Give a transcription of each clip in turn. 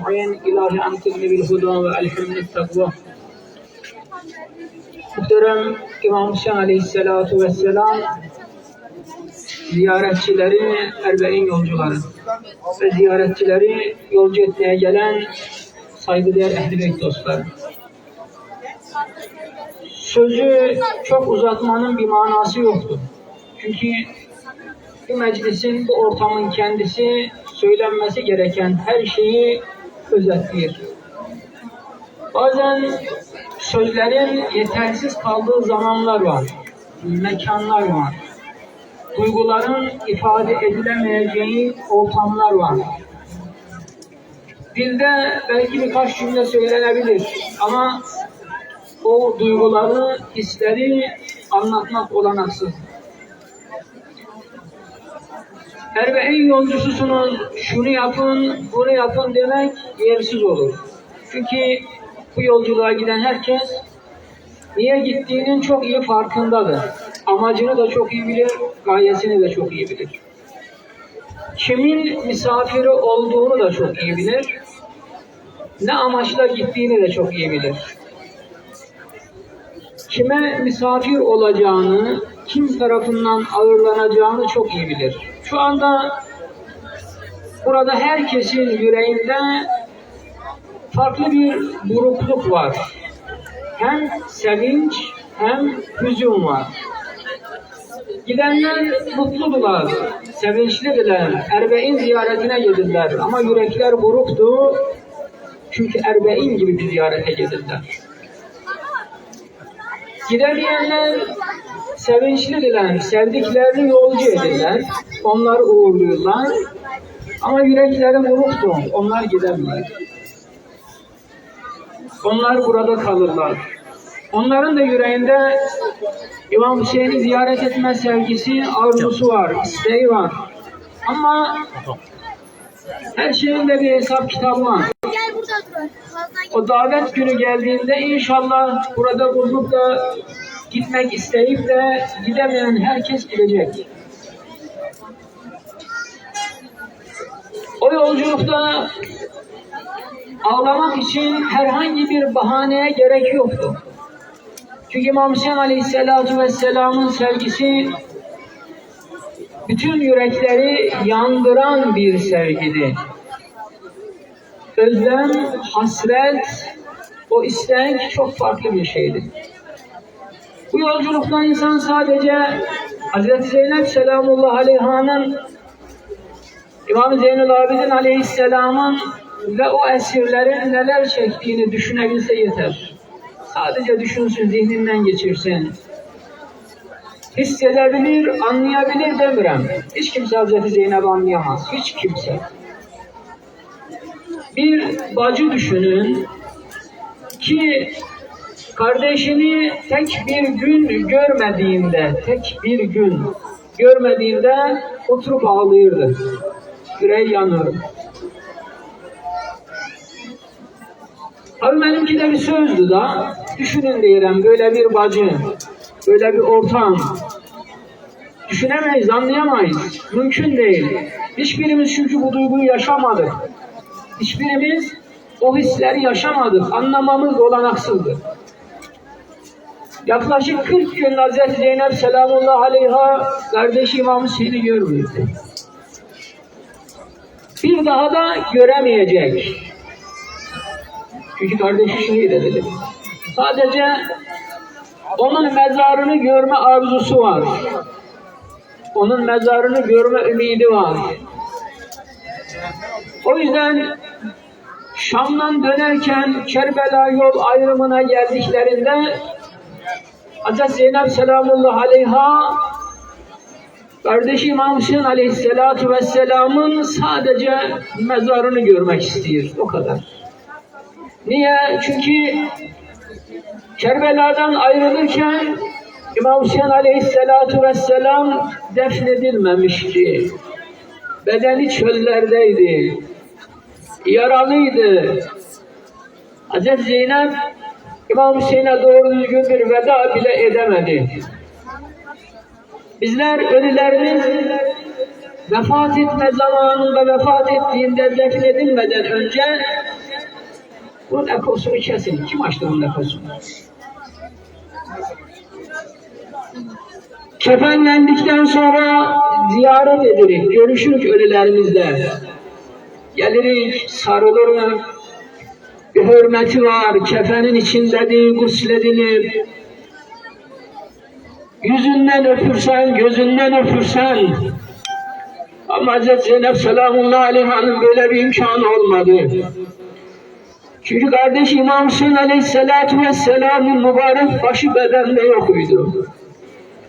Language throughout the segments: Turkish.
Bugün ilahi antikni bil huda ve elhimni takva. Muhterem İmam Şah aleyhissalatu vesselam ziyaretçileri Erbe'in yolcuları ve ziyaretçileri yolcu etmeye gelen saygıdeğer ehl-i beyt dostları. Sözü çok uzatmanın bir manası yoktu. Çünkü bu meclisin, bu ortamın kendisi söylenmesi gereken her şeyi özetliyor. Bazen sözlerin yetersiz kaldığı zamanlar var, mekanlar var. Duyguların ifade edilemeyeceği ortamlar var. Dilde belki birkaç cümle söylenebilir ama o duyguları, hisleri anlatmak olanaksız. Erbeğin yolcususunuz, şunu yapın, bunu yapın demek yersiz olur. Çünkü bu yolculuğa giden herkes niye gittiğinin çok iyi farkındadır. Amacını da çok iyi bilir, gayesini de çok iyi bilir. Kimin misafiri olduğunu da çok iyi bilir. Ne amaçla gittiğini de çok iyi bilir. Kime misafir olacağını, kim tarafından ağırlanacağını çok iyi bilir. Şu anda burada herkesin yüreğinde farklı bir burukluk var. Hem sevinç hem hüzün var. Gidenler mutludular, sevinçlidiler. Erbeğin ziyaretine gelirler ama yürekler buruktu. Çünkü Erbeğin gibi bir ziyarete gelirler. Gidemeyenler sevinçlidiler, sevdiklerini yolcu edirler. Onları uğurluyorlar. Ama yürekleri buruktu, onlar gidemiyor. Onlar burada kalırlar. Onların da yüreğinde İmam Hüseyin'i ziyaret etme sevgisi, arzusu var, isteği var. Ama her şeyin de bir hesap kitabı var. O davet günü geldiğinde inşallah burada bulunup da gitmek isteyip de gidemeyen herkes gidecek. O yolculukta ağlamak için herhangi bir bahaneye gerek yoktu. Çünkü İmam Hüseyin Aleyhisselatü Vesselam'ın sevgisi bütün yürekleri yandıran bir sevgidi. Özlem, hasret, o istek çok farklı bir şeydi. Bu yolculukta insan sadece Hz. Zeynep Selamullah Aleyha'nın İmam Zeynel Abidin Aleyhisselam'ın ve o esirlerin neler çektiğini düşünebilse yeter. Sadece düşünsün, zihninden geçirsin. Hissedebilir, anlayabilir demirem. Hiç kimse Hazreti Zeynep'i anlayamaz. Hiç kimse. Bir bacı düşünün ki kardeşini tek bir gün görmediğinde, tek bir gün görmediğinde oturup ağlıyordu. Yüreği yanır. Abi benimki de bir sözdü da. Düşünün diyelim böyle bir bacı, böyle bir ortam. Düşünemeyiz, anlayamayız. Mümkün değil. Hiçbirimiz çünkü bu duyguyu yaşamadık. Hiçbirimiz o hisleri yaşamadık. Anlamamız olanaksızdı. Yaklaşık 40 gün Hazreti Zeynep Selamullah Aleyha kardeşi İmam Hüseyin'i görmüyordu. Bir daha da göremeyecek. Çünkü kardeşi şehit edildi. Sadece onun mezarını görme arzusu var. Onun mezarını görme ümidi var. O yüzden Şam'dan dönerken Kerbela yol ayrımına geldiklerinde Hz. Zeynep Selamullah Aleyha kardeşi İmam Hüseyin Aleyhisselatü Vesselam'ın sadece mezarını görmek istiyor. O kadar. Niye? Çünkü Kerbela'dan ayrılırken İmam Hüseyin Aleyhisselatü Vesselam defnedilmemişti. Bedeni çöllerdeydi. Yaralıydı. Hazreti Zeynep İmam Hüseyin'e doğru düzgün bir veda bile edemedi. Bizler ölülerimiz vefat etme zamanında vefat ettiğinde defnedilmeden önce bu nekosunu kesin. Kim açtı bu nekosunu? Kefenlendikten sonra ziyaret edirik, görüşürük ölülerimizle. Gelirik, sarılırız. Hürmeti var, kefenin içindedir, gusledilir. Yüzünden öpürsen, gözünden öpürsen. Ama Hazreti Zeynep selamullahi aleyhanın böyle bir imkanı olmadı. Çünkü kardeş İmam Hüseyin aleyhissalatu vesselamın mübarek başı bedende yokuydu.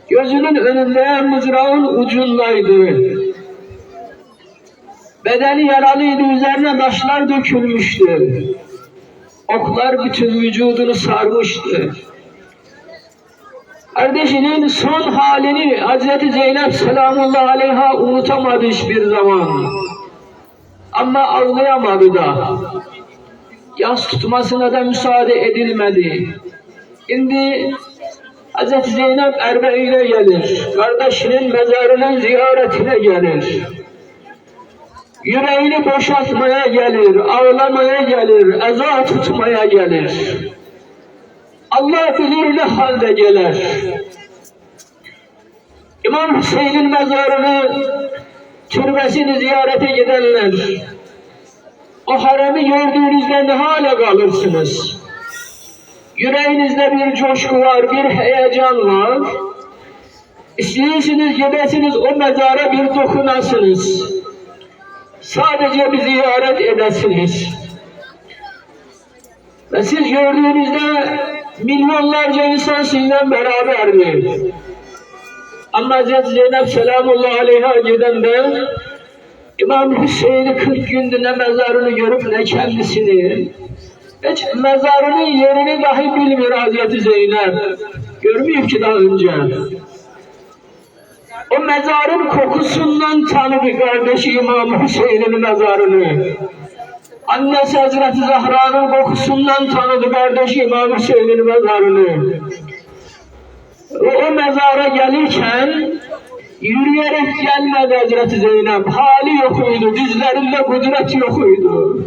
Gözünün önünde mızrağın ucundaydı. Bedeni yaralıydı, üzerine taşlar dökülmüştü. Oklar bütün vücudunu sarmıştı. Kardeşinin son halini Hazreti Zeynep selamullahi aleyha unutamadı hiçbir zaman. Ama ağlayamadı da. Yas tutmasına da müsaade edilmedi. Şimdi Hazreti Zeynep Erbe'yle gelir. Kardeşinin mezarının ziyaretine gelir. Yüreğini boşaltmaya gelir, ağlamaya gelir, eza tutmaya gelir. Allah bilir ne halde gelir. İmam Hüseyin'in mezarını, türbesini ziyarete gidenler, o haremi gördüğünüzde ne hale kalırsınız? Yüreğinizde bir coşku var, bir heyecan var. İstiyorsunuz gidesiniz o mezara bir dokunasınız. Sadece bir ziyaret edesiniz. Ve siz gördüğünüzde milyonlarca insan sizinle beraberdi. Ama Hazreti Zeynep selamullahi aleyha gidende İmam Hüseyin'i 40 gündür ne mezarını görüp ne kendisini hiç mezarının yerini dahi bilmiyor Hazreti Zeynep. Görmüyor ki daha önce. O mezarın kokusundan tanıdı kardeşi İmam Hüseyin'in mezarını. Annesi Hazreti Zahra'nın kokusundan tanıdı kardeşi İmam Hüseyin'in mezarını. O, o mezara gelirken yürüyerek gelmedi Hazreti Zeynep. Hali yokuydu, dizlerinde kudret yokuydu.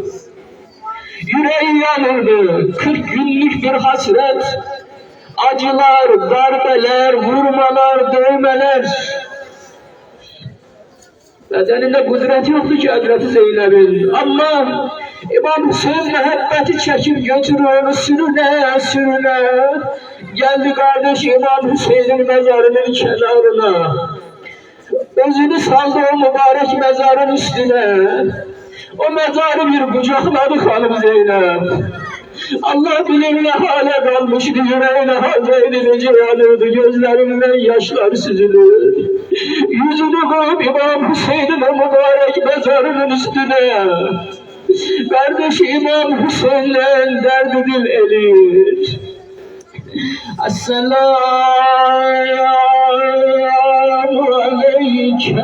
Yüreği yanırdı. 40 günlük bir hasret. Acılar, darbeler, vurmalar, dövmeler. Bedeninde kudreti yoktu ki Hazreti Zeynep'in. Ama İmam Hüseyin muhabbeti çekip götürüyor onu sürüne sürüne. Geldi kardeş İmam Hüseyin'in mezarının kenarına. Özünü saldı o mübarek mezarın üstüne. O mezarı bir kucakladı hanım Zeynep. Allah bilir ne hale kalmıştı, yüreğine halde nece yanırdı, gözlerinden yaşlar süzülür. Yüzünü koyup İmam Hüseyin'in o mübarek mezarının üstüne. Kardeşi İmam Hüseyin'le derdi dil elir. Esselamu aleyke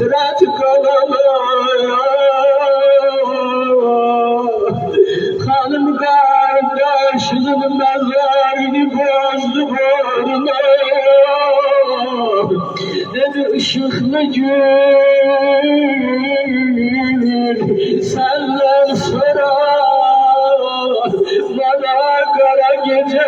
Hasret kalana Hanım kardeşinin mezarını bozdu boynuna Dedi ışıklı gün senden sonra bana kara gece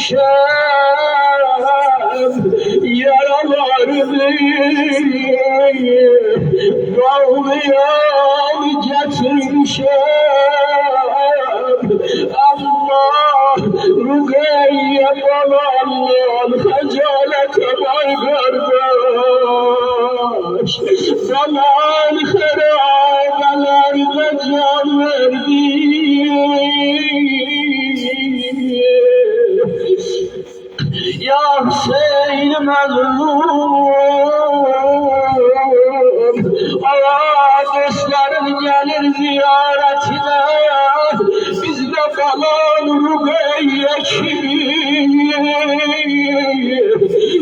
düşen yaralarını bağlayan getirmişem Allah Rugeyye babandan hacalete var kardeş. Bana Ya Hüseyin mezlum Aa dostlarım gelir ziyaretine. Biz de kalalım ey ekim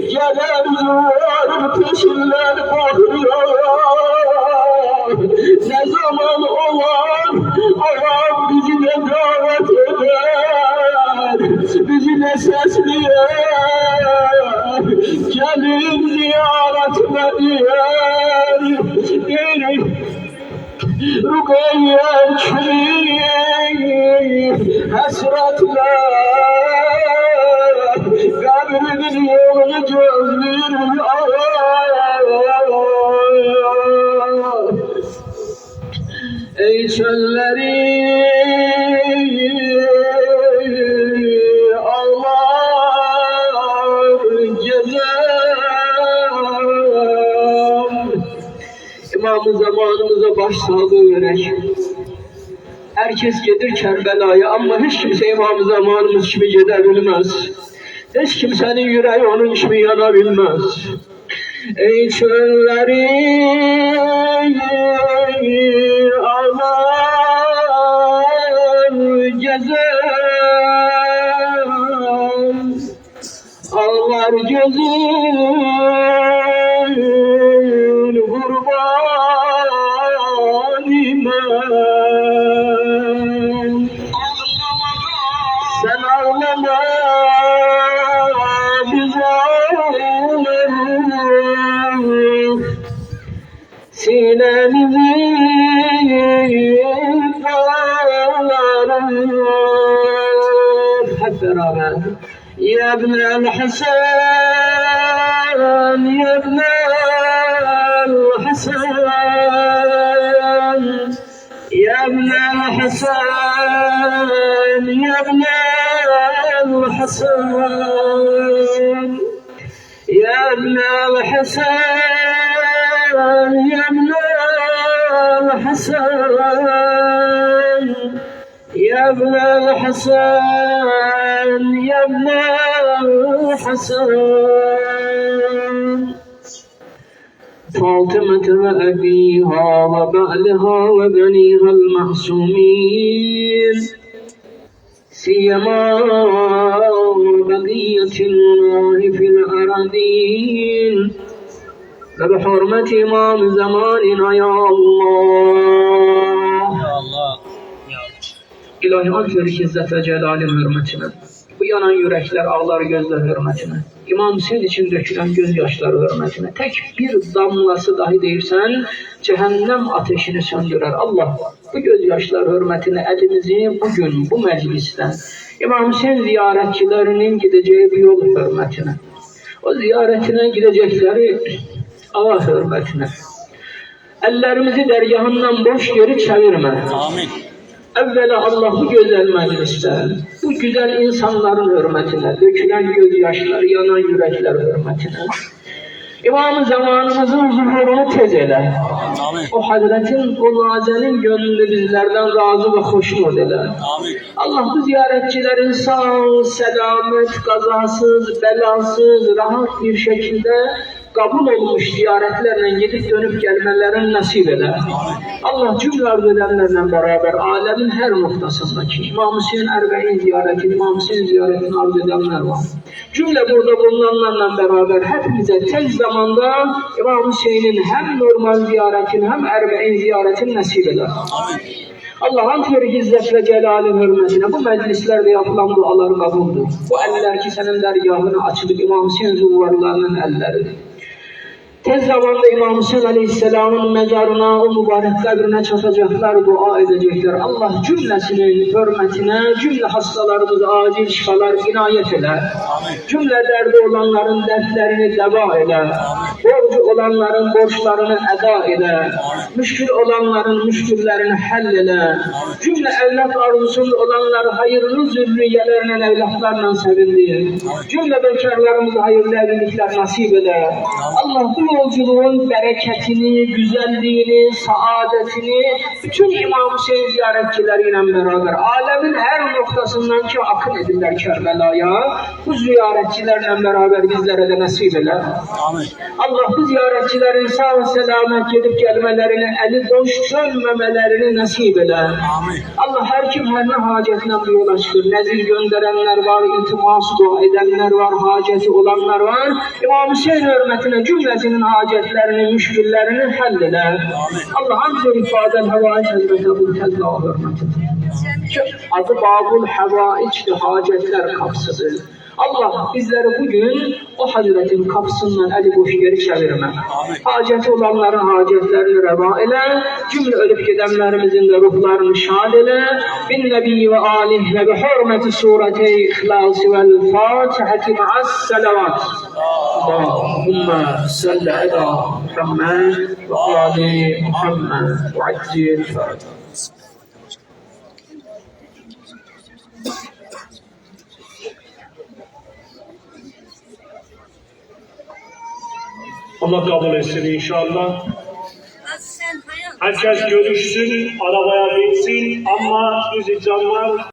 Gelenler peşinden لزيارة مدينة رقية حبيب حسرتنا قبل من يوم جزير الأول إيش الذي İmam-ı zamanımıza başsağlığı verek. Herkes gelir Kerbela'ya ama hiç kimse İmam-ı zamanımız gibi gidebilmez. Hiç kimsenin yüreği onun gibi yanabilmez. Ey çölleri ağlar gezer Ağlar gözün يا ابن الحسن يا ابن الحسن يا ابن الحسن يا ابن الحسن يا ابن الحسن. يا ابن الحسن يا ابن الحسن يا ابن الحسن. فاطمة وأبيها وبعلها وبنيها المعصومين. سيما بقية الله في الأراضين. وبحرمة إمام زماننا يا الله. İlahi an görüş izzet ve celalin hürmetine. Bu yürekler ağlar gözler hürmetine. İmam Hüseyin için dökülen gözyaşları hürmetine. Tek bir damlası dahi değilsen cehennem ateşini söndürer. Allah bu gözyaşlar hürmetine elimizi bugün bu meclisten İmam Hüseyin ziyaretçilerinin gideceği bir yol hürmetine. O ziyaretine gidecekleri Allah hürmetine. Ellerimizi dergahından boş geri çevirme. Amin. Evvela Allah bu güzel mecliste, bu güzel insanların hürmetine, dökülen gözyaşlar, yanan yürekler hürmetine, İmam-ı zamanımızın zuhurunu tez. Amin. O Hazretin, o nazenin gönlünü bizlerden razı ve hoşnut. Amin. Allah bu ziyaretçilerin sağ, selamet, kazasız, belasız, rahat bir şekilde kabul olmuş ziyaretlerle gidip dönüp gelmelerini nasip eder. Allah cümle arzu edenlerle beraber alemin her noktasındaki İmam Hüseyin Erbe'in ziyaretini, İmam Hüseyin ziyaretini arzu edenler var. Cümle burada bulunanlarla beraber hepimize tez zamanda İmam Hüseyin'in hem normal ziyaretini hem Erbe'in ziyaretini nasip eder. Amin. Allah'ın teri izzet ve celalin hürmetine bu meclislerde yapılan dualar kabuldur. Bu eller ki senin dergahına açılıp İmam Hüseyin zuvarlarının elleri. Tez zamanda İmam Hüseyin Aleyhisselam'ın mezarına, o mübarek kabrine çatacaklar, dua edecekler. Allah cümlesinin hürmetine, cümle hastalarımıza acil şifalar inayet eyle. Cümle derdi olanların dertlerini deva eyle. Borcu olanların borçlarını eda eyle. Müşkül olanların müşküllerini halleyle. Cümle evlat arzusunda olanları hayırlı zürriyelerle evlatlarla sevindir. Cümle bekarlarımıza hayırlı evlilikler nasip eyle. Allah bu yolculuğun bereketini, güzelliğini, saadetini bütün İmam Hüseyin ziyaretçileriyle beraber alemin her noktasından ki akın edirler Kerbela'ya. Bu ziyaretçilerle beraber bizlere de nasip eyle. Amin. Allah bu ziyaretçilerin sağ ve selamet gelip gelmelerini, eli boş dönmemelerini nasip eyle. Amin. Allah her kim her ne hacetine bu yola çıkır. Nezir gönderenler var, iltimas dua edenler var, haceti olanlar var. İmam Hüseyin hürmetine cümlesinin hacetlerini, müşküllerini halleder. Allah hamdü ifadel havaiç Hazreti Ebu Tezla hürmetine. Adı Babul Havaiç'ti, hacetler kapsıdır. Allah bizleri bugün o Hazretin kapısından eli boş geri çevirme. Haceti olanların hacetlerini reva eyle. Cümle ölüp gidenlerimizin de ruhlarını şad eyle. Bin nebi ve alih ve bi hürmeti sureti İhlas vel Fatihati ma'as selavat. Ala Muhammed ve ali Muhammed ve aczil Fatiha. Allah kabul etsin inşallah. Herkes görüşsün, arabaya binsin ama biz insanlar